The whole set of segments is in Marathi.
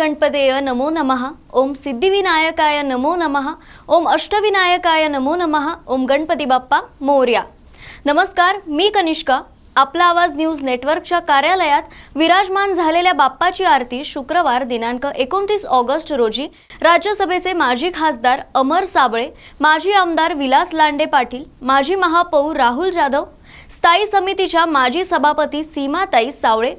गणपतेय नमो नमः. ओम सिद्धिविनायकाय नमो नमः. ओम अष्टविनायकाय नमो नमः. ओम गणपती बाप्पा मोर्या. नमस्कार मी कनिष्का. आपला आवाज न्यूज नेटवर्कच्या कार्यालयात विराजमान झालेल्या बाप्पाची आरती शुक्रवार दिनांक एकोणतीस ऑगस्ट रोजी राज्यसभेचे माजी खासदार अमर साबळे माजी आमदार विलास लांडे पाटील माजी महापौर राहुल जाधव स्थायी समितीच्या माजी सभापती सीमाताई सावळे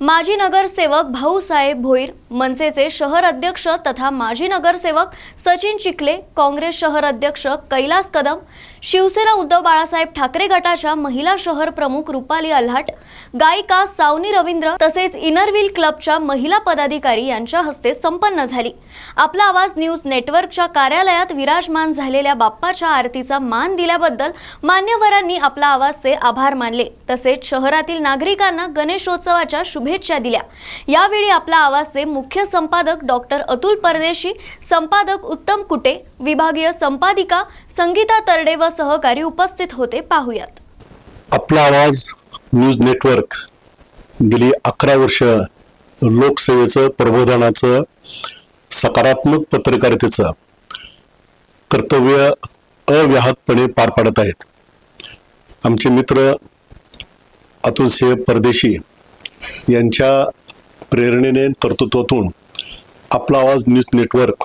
माजी नगरसेवक भाऊसाहेब भोईर मनसेचे शहर अध्यक्ष तथा माजी नगरसेवक सचिन चिखले काँग्रेस शहर अध्यक्ष कैलास कदम शिवसेना उद्धव बाळासाहेब ठाकरे गटाच्या महिला शहर प्रमुख रुपाली अल्हाट गायिका सावनी रवींद्र तसेच इनरव्हील क्लबच्या महिला पदाधिकारी यांच्या हस्ते संपन्न झाली. आपला आवाज न्यूज नेटवर्कच्या कार्यालयात विराजमान झालेल्या बाप्पाच्या आरतीचा मान दिल्याबद्दल मान्यवरांनी आपला आवाजचे आभार मानले. तसेच शहरातील नागरिकांना गणेशोत्सवाच्या शुभेच्छा दिल्या. यावेळी आपला आवाजचे मुख्य संपादक डॉक्टर अतुल परदेशी संपादक उत्तम कुटे विभागीय संपादिका संगीता तरडे व सहकारी उपस्थित होते. पाहुयात. आपला आवाज न्यूज नेटवर्क गेली अकरा वर्ष लोकसेवेचं प्रबोधनाचं सकारात्मक पत्रकारितेचं कर्तव्य अव्याहतपणे पार पाडत आहेत. आमचे मित्र अतुलसिंह परदेशी यांच्या प्रेरणेने कर्तृत्वातून आपला आवाज न्यूज नेटवर्क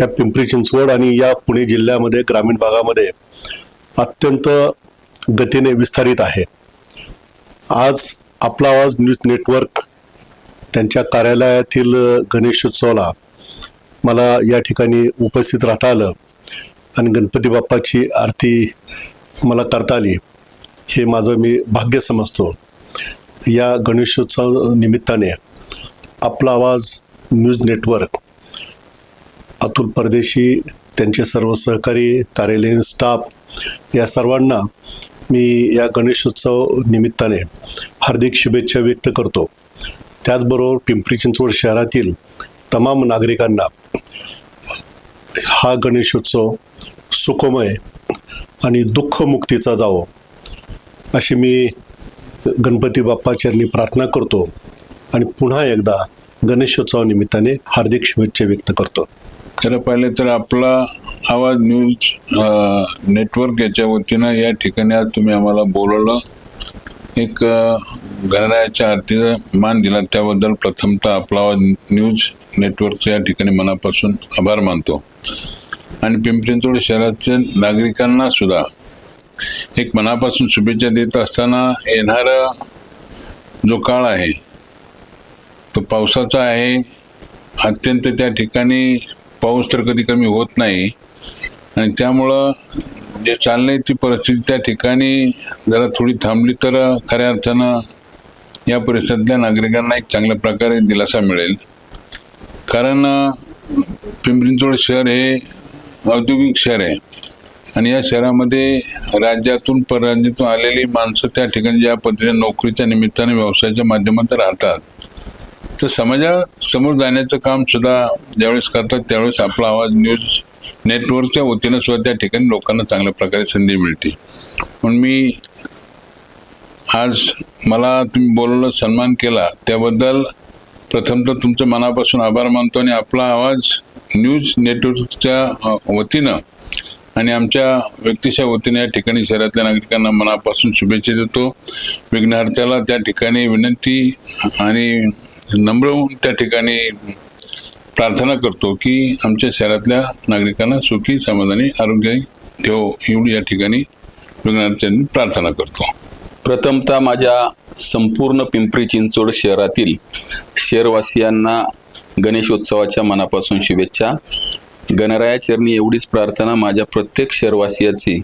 या पिंपरी चिंचवड आणि या पुणे जिल्ह्यामध्ये ग्रामीण भागामध्ये अत्यंत गतीने विस्तारित आहे. आज आपला आवाज न्यूज नेटवर्क त्यांच्या कार्यालयातील गणेशोत्सवाला मला या ठिकाणी उपस्थित राहता आलं आणि गणपती बाप्पाची आरती मला करता आली. हे माझं मी भाग्य समजतो. या गणेशोत्सव निमित्ताने आपला आवाज न्यूज नेटवर्क. अतुल परदेशी त्यांचे सर्व सहकारी कार्यालयीन स्टाफ या सर्वांना मी या गणेशोत्सव निमित्ताने हार्दिक शुभेच्छा व्यक्त करतो. त्याचबरोबर पिंपरी चिंचवड शहरातील तमाम नागरिकांना हा गणेशोत्सव सुखमय आणि दुःखमुक्तीचा जावो अशी मी गणपती बाप्पाचरणी प्रार्थना करतो. आणि पुन्हा एकदा गणेशोत्सवानिमित्ताने हार्दिक शुभेच्छा व्यक्त करतो. खरं पाहिलं तर आपला आवाज न्यूज नेटवर्क याच्या वतीनं या ठिकाणी आज तुम्ही आम्हाला बोलवलं. एक गणरायाच्या आरतीचा मान दिला. त्याबद्दल प्रथमतः आपला आवाज न्यूज नेटवर्कचं या ठिकाणी मनापासून आभार मानतो. आणि पिंपरी शहराच्या नागरिकांना सुद्धा एक मनापासून शुभेच्छा देत असताना येणारा जो काळ आहे तो पावसाचा आहे. अत्यंत त्या ठिकाणी पाऊस तर कधी कमी होत नाही. आणि त्यामुळं जे चाललंय ती परिस्थिती त्या ठिकाणी जरा थोडी थांबली तर खऱ्या अर्थानं या परिसरातल्या नागरिकांना एक चांगल्या प्रकारे दिलासा मिळेल. कारण पिंपरींचोड शहर हे औद्योगिक शहर आहे. आणि या शहरामध्ये राज्यातून परराज्यातून आलेली माणसं त्या ठिकाणी ज्या पद्धतीने नोकरीच्या निमित्ताने व्यवसायाच्या माध्यमात राहतात तर समाजासमोर जाण्याचं काम सुद्धा ज्यावेळेस करतात त्यावेळेस आपला आवाज न्यूज नेटवर्कच्या वतीनं सुद्धा त्या ठिकाणी लोकांना चांगल्या प्रकारे संधी मिळते. म्हणून मी आज मला तुम्ही बोलवलं सन्मान केला त्याबद्दल प्रथमतः तुमचं मनापासून आभार मानतो आणि आपला आवाज न्यूज नेटवर्कच्या वतीनं आणि आमच्या व्यक्तीच्या वतीने या ठिकाणी शहरातल्या नागरिकांना मनापासून शुभेच्छा देतो. विघ्नार्थ्याला त्या ठिकाणी विनंती आणि नम्र होऊन त्या ठिकाणी प्रार्थना करतो की आमच्या शहरातल्या नागरिकांना सुखी समाधानी आरोग्य ठेव एवढी या ठिकाणी विघ्नार्थ्यांनी प्रार्थना करतो. प्रथमतः माझ्या संपूर्ण पिंपरी चिंचवड शहरातील शहरवासियांना गणेशोत्सवाच्या मनापासून शुभेच्छा. गणराया चरणी एवढीच प्रार्थना माझ्या प्रत्येक शहरवासियाची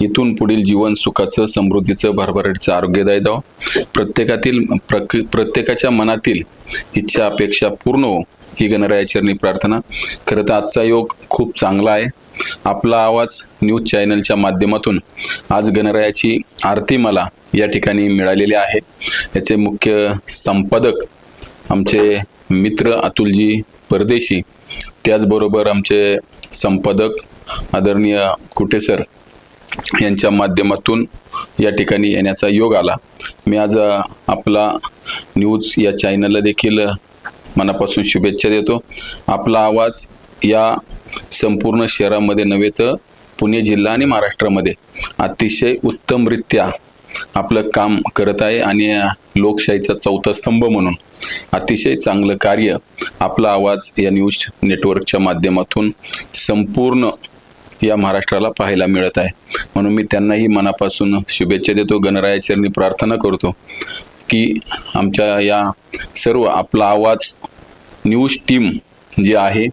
इथून पुढील जीवन सुखाचं समृद्धीचं भरभराटीचं आरोग्यदायी जावं. प्रत्येकातील प्रक प्रत्येकाच्या मनातील इच्छा अपेक्षा पूर्ण हो ही गणरायाचरणी प्रार्थना. खरं तर आजचा योग खूप चांगला आहे. आपला आवाज न्यूज चॅनलच्या माध्यमातून आज गणरायाची आरती मला या ठिकाणी मिळालेली आहे. याचे मुख्य संपादक आमचे मित्र अतुलजी परदेशी त्याचबरोबर आमचे संपादक आदरणीय कुटेसर यांच्या माध्यमातून या ठिकाणी येण्याचा योग आला. मी आज आपला न्यूज या चॅनलला देखील मनापासून शुभेच्छा देतो. आपला आवाज या संपूर्ण शहरामध्ये नव्हे तर पुणे जिल्हा आणि महाराष्ट्रामध्ये अतिशय उत्तमरित्या आपलं काम करत आहे आणि लोकशाहीचा चौथा स्तंभ म्हणून अतिशय चांगलं कार्य आपला आवाज या न्यूज नेटवर्कच्या माध्यमातून संपूर्ण या महाराष्ट्राला पाहायला मिळत आहे. म्हणून मी त्यांनाही मनापासून शुभेच्छा देतो गणरायाचरणी प्रार्थना करतो की आमच्या या सर्व आपला आवाज न्यूज टीम जी आहे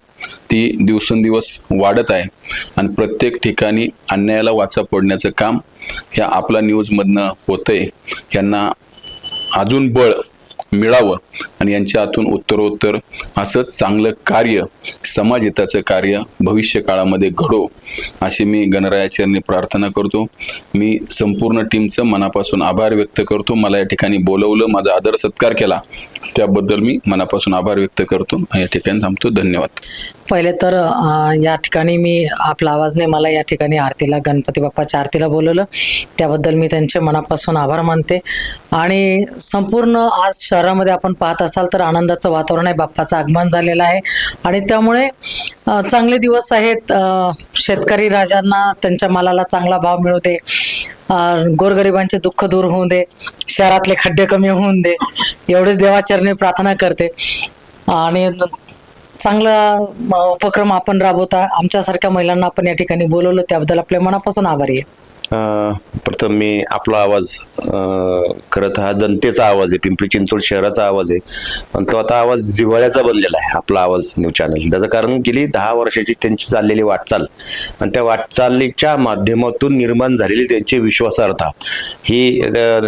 ती दिवसेंदिवस वाढत आहे आणि प्रत्येक ठिकाणी अन्यायाला वाचा पडण्याचं काम ह्या आपला न्यूजमधनं होतंय. यांना अजून बळ मिळावं आणि यांच्या हातून उत्तरोत्तर असंच चांगलं कार्य समाज हिताचं कार्य भविष्य काळामध्ये घडो अशी मी गणरायाचरणी प्रार्थना करतो. मी संपूर्ण टीमचं मनापासून आभार व्यक्त करतो. मला या ठिकाणी बोलवलं माझा आदर सत्कार केला. त्याबद्दल मी मनापासून आभार व्यक्त करतो. या ठिकाणी थांबतो. धन्यवाद. पहिले तर या ठिकाणी मी आपला आवाजने मला या ठिकाणी आरतीला गणपती बाप्पाच्या आरतीला बोलवलं. त्याबद्दल मी त्यांचे मनापासून आभार मानते. आणि संपूर्ण आज शहरामध्ये आपण पाहत असाल तर आनंदाचं वातावरण आहे. बाप्पाचं आगमन झालेलं आहे. आणि त्यामुळे चांगले दिवस आहेत. शेतकरी राजांना त्यांच्या मालाला चांगला भाव मिळू दे. गोरगरिबांचे दुःख दूर होऊ दे. शहरातले खड्डे कमी होऊन दे. एवढेच देवाचरणी प्रार्थना करते. आणि चांगला उपक्रम आपण राबवता. आमच्यासारख्या महिलांना आपण या ठिकाणी बोलवलं. त्याबद्दल आपल्या मनापासून आभारी आहे. प्रथम मी आपला आवाज खरं तर हा जनतेचा आवाज आहे पिंपरी चिंचवड शहराचा आवाज आहे. आणि तो आता आवाज जिव्हाळ्याचा बनलेला आहे आपला आवाज न्यूज चॅनल. त्याचं कारण गेली दहा वर्षाची त्यांची चाललेली वाटचाल. आणि त्या वाटचालीच्या माध्यमातून निर्माण झालेली त्यांची विश्वासार्हता ही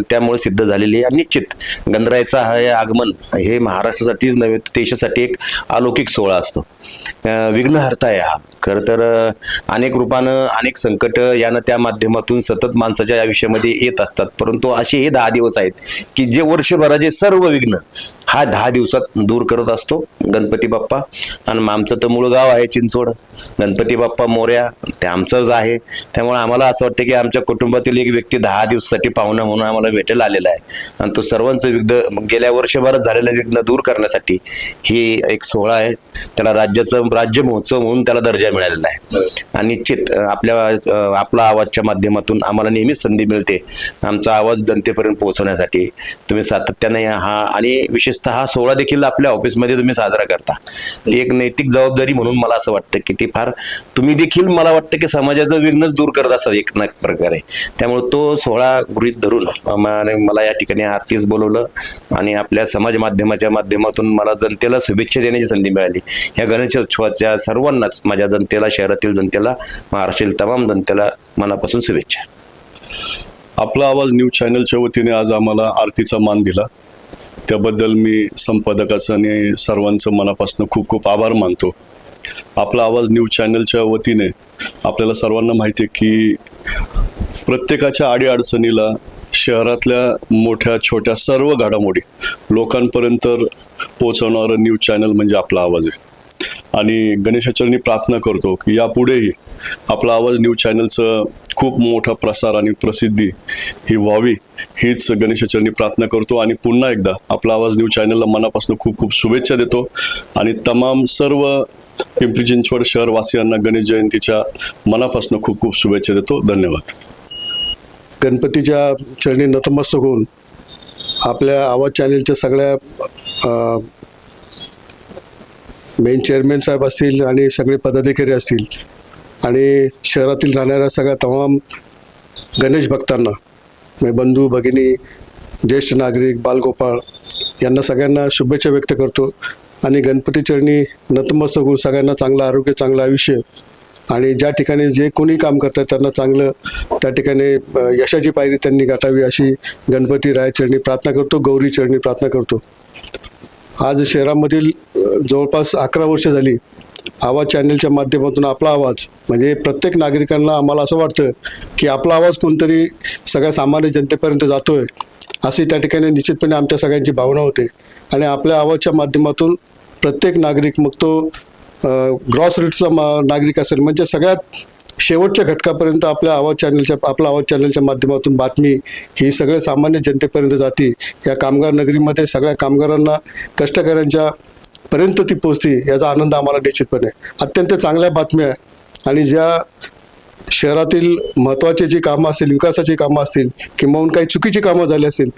त्यामुळे सिद्ध झालेली आहे. आणि निश्चित गणरायाचा हा हे आगमन हे महाराष्ट्रासाठीच नव्हे तर देशासाठी एक अलौकिक सोहळा असतो. विघ्नहर्ता हा. खरं तर अनेक रूपानं अनेक संकट यानं त्या माध्यमातून सतत माणसाच्या आयुष्यामध्ये येत असतात. परंतु असे हे दहा दिवस आहेत की जे वर्षभराचे सर्व विघ्न हा दहा दिवसात दूर करत असतो. गणपती बाप्पा. आणि मग आमचं तर मूळ गाव आहे चिंचवड. गणपती बाप्पा मोऱ्या ते आमचंच आहे. त्यामुळे आम्हाला असं वाटतं की आमच्या कुटुंबातील एक व्यक्ती दहा दिवसासाठी पाहुणा म्हणून आम्हाला भेटायला आलेला आहे. आणि तो सर्वांचं विघ्न गेल्या वर्षभरात झालेलं विघ्न दूर करण्यासाठी ही एक सोहळा आहे. त्याला राज्याचं राज्य महोत्सव म्हणून त्याला दर्जा मिळालेला आहे. आणि निश्चित आपल्या आपला आवाजच्या माध्यमातून आम्हाला नेहमीच संधी मिळते आमचा आवाज जनतेपर्यंत पोहोचवण्यासाठी. तुम्ही सातत्याने हा आणि विशेषतः हा सोहळा देखील आपल्या ऑफिसमध्ये तुम्ही साजरा करता. ती एक नैतिक जबाबदारी म्हणून मला असं वाटतं की ती फार तुम्ही देखील मला वाटतं की समाजाचं विघ्नच दूर करत असतात एक ना प्रकारे. त्यामुळे तो सोहळा गृहीत धरून मला या ठिकाणी आरतीच बोलवलं आणि आपल्या समाज माध्यमाच्या माध्यमातून मला जनतेला शुभेच्छा देण्याची संधी मिळाली. या गणेशोत्सवाच्या सर्वांनाच माझ्या जनतेला शहरातील जनतेला महाराष्ट्रातील तमाम जनतेला मनापासून शुभेच्छा. आपला आवाज न्यूज चॅनलच्या वतीने आज आम्हाला आरतीचा मान दिला. त्याबद्दल मी संपादकाचं आणि सर्वांचं मनापासून खूप खूप आभार मानतो. आपला आवाज न्यूज चॅनलच्या वतीने आपल्याला सर्वांना माहिती आहे की प्रत्येकाच्या आडीअडचणीला शहरातल्या मोठ्या छोट्या सर्व घडामोडी लोकांपर्यंत पोहोचवणारं न्यूज चॅनल म्हणजे आपला आवाज आहे. आणि गणेशाचरणी प्रार्थना करतो की यापुढेही आपला आवाज न्यूज चॅनलचं खूप मोठा प्रसार आणि प्रसिद्धी ही व्हावी हीच गणेशाचरणी प्रार्थना करतो. आणि पुन्हा एकदा आपला आवाज न्यूज चॅनलला मनापासून खूप खूप शुभेच्छा देतो. आणि तमाम सर्व पिंपरी चिंचवड शहरवासियांना गणेश जयंतीच्या मनापासून खूप खूप शुभेच्छा देतो. धन्यवाद. गणपतीच्या चरणी नतमस्तक होऊन आपल्या आवाज चॅनेलच्या सगळ्या मेन चेअरमॅन साहेब असतील आणि सगळे पदाधिकारी असतील आणि शहरातील राहणाऱ्या सगळ्या तमाम गणेश भक्तांना म्हणजे बंधू भगिनी ज्येष्ठ नागरिक बालगोपाळ यांना सगळ्यांना शुभेच्छा व्यक्त करतो. आणि गणपती चरणी नतमस्तक होऊन सगळ्यांना चांगलं आरोग्य चांगलं आयुष्य आणि ज्या ठिकाणी जे कोणी काम करतात त्यांना चांगलं त्या ठिकाणी यशाची पायरी त्यांनी गाठावी अशी गणपती रायचरणी प्रार्थना करतो गौरी चरणी प्रार्थना करतो. आज शहरामधील जवळपास अकरा वर्ष झाली आवाज चॅनलच्या माध्यमातून आपला आवाज म्हणजे प्रत्येक नागरिकांना आम्हाला असं वाटतं की आपला आवाज कोणतरी सगळ्या सामान्य जनतेपर्यंत जातोय अशी त्या ठिकाणी निश्चितपणे आमच्या सगळ्यांची भावना होते. आणि आपल्या आवाजच्या माध्यमातून प्रत्येक नागरिक मग तो ग्रॉस रेटचा नागरिक असेल म्हणजे सगळ्यात शेवटच्या घटकापर्यंत आपल्या आवाज चॅनलच्या आपला आवाज चॅनलच्या माध्यमातून बातमी ही सगळ्या सामान्य जनतेपर्यंत जाते. या कामगार नगरीमध्ये सगळ्या कामगारांना कष्टकऱ्यांच्या पर्यंत ती पोचते याचा आनंद आम्हाला निश्चितपणे. अत्यंत चांगल्या बातम्या आहे. आणि ज्या शहरातील महत्त्वाचे जी कामं असतील विकासाची कामं असतील किंवा काही चुकीची कामं झाली असतील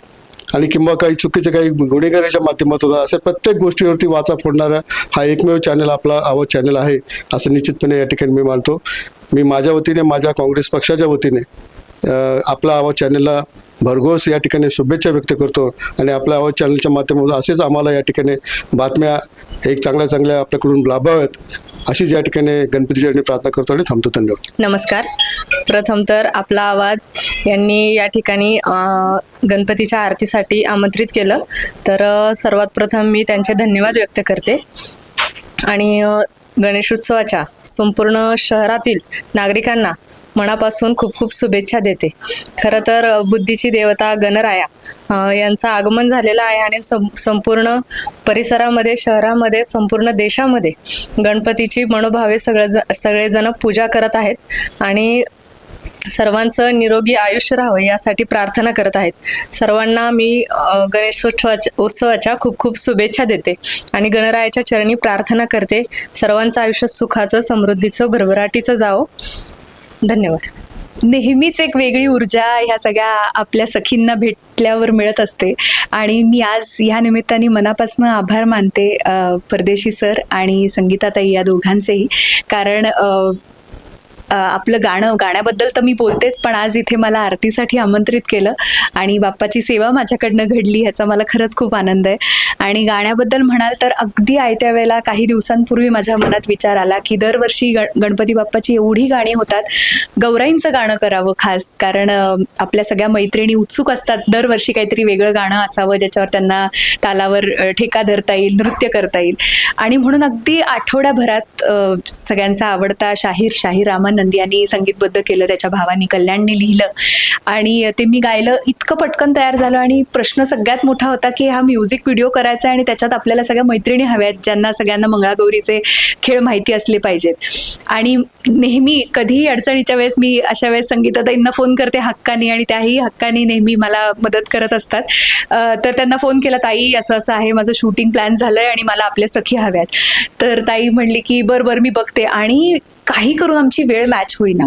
आणि किंवा काही चुकीचे काही गुन्हेगारीच्या माध्यमातून अशा प्रत्येक गोष्टीवरती वाचा फोडणारा हा एकमेव चॅनल आपला आवाज चॅनल आहे असं निश्चितपणे या ठिकाणी मी मानतो. मी माझ्या वतीने माझ्या काँग्रेस पक्षाच्या वतीने आपला आवाज चॅनलला भरघोस या ठिकाणी शुभेच्छा व्यक्त करतो आणि आपल्या आवाज चॅनलच्या माध्यमातून असेच आम्हाला या ठिकाणी बातम्या एक चांगल्या चांगल्या आपल्याकडून लाभाव्यात. अशीच या ठिकाणी गणपतीच्या चरणी प्रार्थना करतो आणि थांबतो. धन्यवाद. नमस्कार. प्रथम तर आपला आवाज यांनी या ठिकाणी गणपतीच्या आरतीसाठी आमंत्रित केलं. तर सर्वात प्रथम मी त्यांचे धन्यवाद व्यक्त करते. आणि गणेशोत्सवाच्या संपूर्ण शहरातील नागरिकांना मनापासून खूप खूप शुभेच्छा देते. खरं तर बुद्धीची देवता गणराया यांचं आगमन झालेलं आहे आणि सं संपूर्ण परिसरामध्ये शहरामध्ये संपूर्ण देशामध्ये गणपतीची मनोभावे सगळं सगळेजण पूजा करत आहेत. आणि सर्वांचं निरोगी आयुष्य राहावं यासाठी प्रार्थना करत आहेत. सर्वांना मी गणेशोत्सवाच्या उत्सवाच्या खूप खूप शुभेच्छा देते आणि गणरायाच्या चरणी प्रार्थना करते. सर्वांचं आयुष्य सुखाचं समृद्धीचं भरभराटीचं जावं. धन्यवाद. नेहमीच एक वेगळी ऊर्जा ह्या सगळ्या आपल्या सखींना भेटल्यावर मिळत असते. आणि मी आज ह्या निमित्ताने मनापासून आभार मानते परदेशी सर आणि संगीताताई या दोघांचेही. कारण आपलं गाणं गाण्याबद्दल तर मी बोलतेच पण आज इथे मला आरतीसाठी आमंत्रित केलं आणि बाप्पाची सेवा माझ्याकडनं घडली ह्याचा मला खरंच खूप आनंद आहे. आणि गाण्याबद्दल म्हणाल तर अगदी आयत्या वेळेला काही दिवसांपूर्वी माझ्या मनात विचार आला की दरवर्षी गण गणपती बाप्पाची एवढी गाणी होतात गौराईंचं गाणं करावं खास कारण आपल्या सगळ्या मैत्रिणी उत्सुक असतात दरवर्षी काहीतरी वेगळं गाणं असावं ज्याच्यावर त्यांना तालावर ठेका धरता येईल नृत्य करता येईल. आणि म्हणून अगदी आठवड्याभरात सगळ्यांचा आवडता शाहीर शाहीर रामानंद यांनी संगीतबद्ध केलं त्याच्या भावानी कल्याणने लिहिलं. आणि ते मी गायलं इतकं पटकन तयार झालं आणि प्रश्न सगळ्यात मोठा होता की हा म्युझिक व्हिडिओ करायचा आहे आणि त्याच्यात आपल्याला सगळ्या मैत्रिणी हव्यात ज्यांना सगळ्यांना मंगळागौरीचे खेळ माहिती असले पाहिजेत. आणि नेहमी कधीही अडचणीच्या वेळेस मी अशा वेळेस संगीताताईंना फोन करते हक्कानी आणि त्याही हक्कानी नेहमी मला मदत करत असतात. तर त्यांना फोन केला ताई असं असं आहे माझं शूटिंग प्लॅन झालं आहे आणि मला आपल्या सखी हव्यात. तर ताई म्हणली की बरं बरं मी बघते. आणि काही करून आमची वेळ मॅच होईना.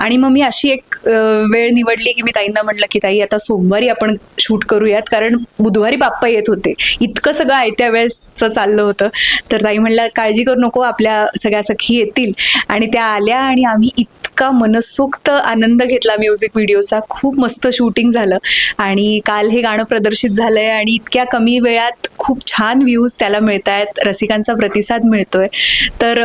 आणि मग मी अशी एक वेळ निवडली की मी ताईंना म्हटलं की ताई आता सोमवारी आपण शूट करूयात कारण बुधवारी बाप्पा येत होते. इतकं सगळं आयत्या वेळेसचं चाललं होतं. तर ताई म्हणल्या काळजी करू नको आपल्या सगळ्या सखी येतील. आणि त्या आल्या आणि आम्ही इतका मनसोक्त आनंद घेतला म्युझिक व्हिडिओचा खूप मस्त शूटिंग झालं. आणि काल हे गाणं प्रदर्शित झालंय आणि इतक्या कमी वेळात खूप छान व्ह्यूज त्याला मिळत आहेत रसिकांचा प्रतिसाद मिळतोय. तर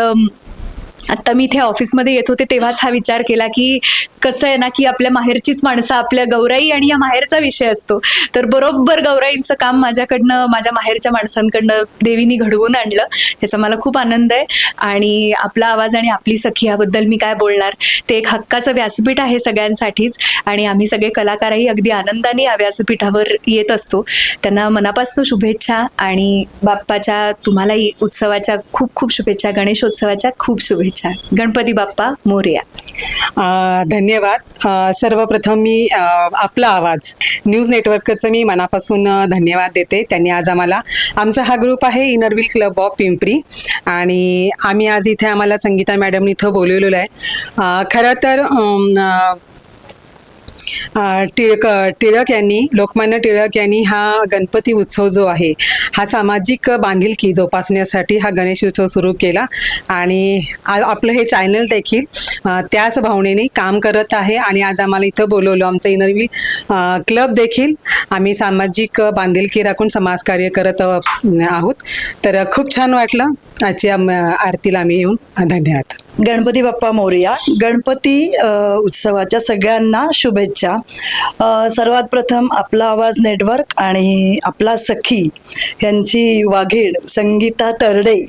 आत्ता मी इथे ऑफिसमध्ये येत होते तेव्हाच हा विचार केला की कसं आहे ना की आपल्या माहेरचीच माणसं आपल्या गौराई आणि या माहेरचा विषय असतो. तर बरोबर गौराईंचं काम माझ्याकडनं माझ्या माहेरच्या माणसांकडनं देवीनी घडवून आणलं. याचा मला खूप आनंद आहे. आणि आपला आवाज आणि आपली सखी याबद्दल मी काय बोलणार ते एक हक्काचं व्यासपीठ आहे सगळ्यांसाठीच. आणि आम्ही सगळे कलाकारही अगदी आनंदाने या व्यासपीठावर येत असतो. त्यांना मनापासून शुभेच्छा आणि बाप्पाच्या तुम्हालाही उत्सवाच्या खूप खूप शुभेच्छा गणेशोत्सवाच्या खूप शुभेच्छा. गणपती बाप्पा मोरया. धन्यवाद. सर्वप्रथम मी आपला आवाज. न्यूज नेटवर्कचं मी मनापासून धन्यवाद देते. त्यांनी आज आम्हाला आमचा हा ग्रुप आहे इनरविल क्लब ऑफ पिंपरी आणि आम्ही आज इथे आम्हाला संगीता मॅडम इथं बोलवलेलं आहे. खरं तर टिळक टिळक यांनी लोकमान्य टिळक यांनी हा गणपती उत्सव जो आहे हा सामाजिक बांधिलकी जोपासण्यासाठी हा गणेश उत्सव सुरू केला. आणि आ- आपलं हे चॅनल देखील त्याच भावनेने काम करत आहे. आणि आज आम्हाला इथं बोलवलं आमचं इनरवी क्लब देखील आम्ही सामाजिक बांधिलकी राखून समाजकार्य करत आहोत. तर खूप छान वाटलं. आजच्या आरतीला आम्ही येऊन धन्यवाद. गणपती बाप्पा मोरया गणपती उत्सवाच्या सगळ्यांना शुभेच्छा. अ, सर्वात प्रथम आपला आवाज नेटवर्क आणि आपला सखी यांची वाघीण संगीता तरडे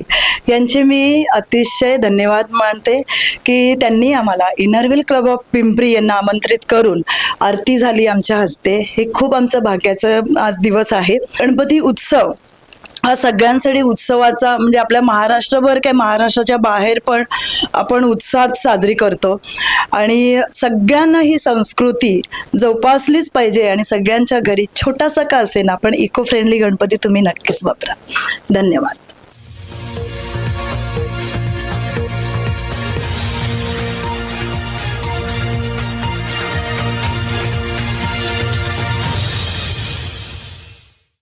यांचे मी अतिशय धन्यवाद मानते की त्यांनी आम्हाला इनरविल क्लब ऑफ पिंपरी यांना आमंत्रित करून आरती झाली आमच्या हस्ते. हे खूप आमचं भाग्याचं आज दिवस आहे. गणपती उत्सव हा सगळ्यांसाठी उत्सवाचा म्हणजे आपल्या महाराष्ट्रभर काय महाराष्ट्राच्या बाहेर पण आपण उत्साहात साजरी करतो. आणि सगळ्यांना ही संस्कृती जोपासलीच पाहिजे आणि सगळ्यांच्या घरी छोटासा का असेना पण इको फ्रेंडली गणपती तुम्ही नक्कीच वापरा. धन्यवाद.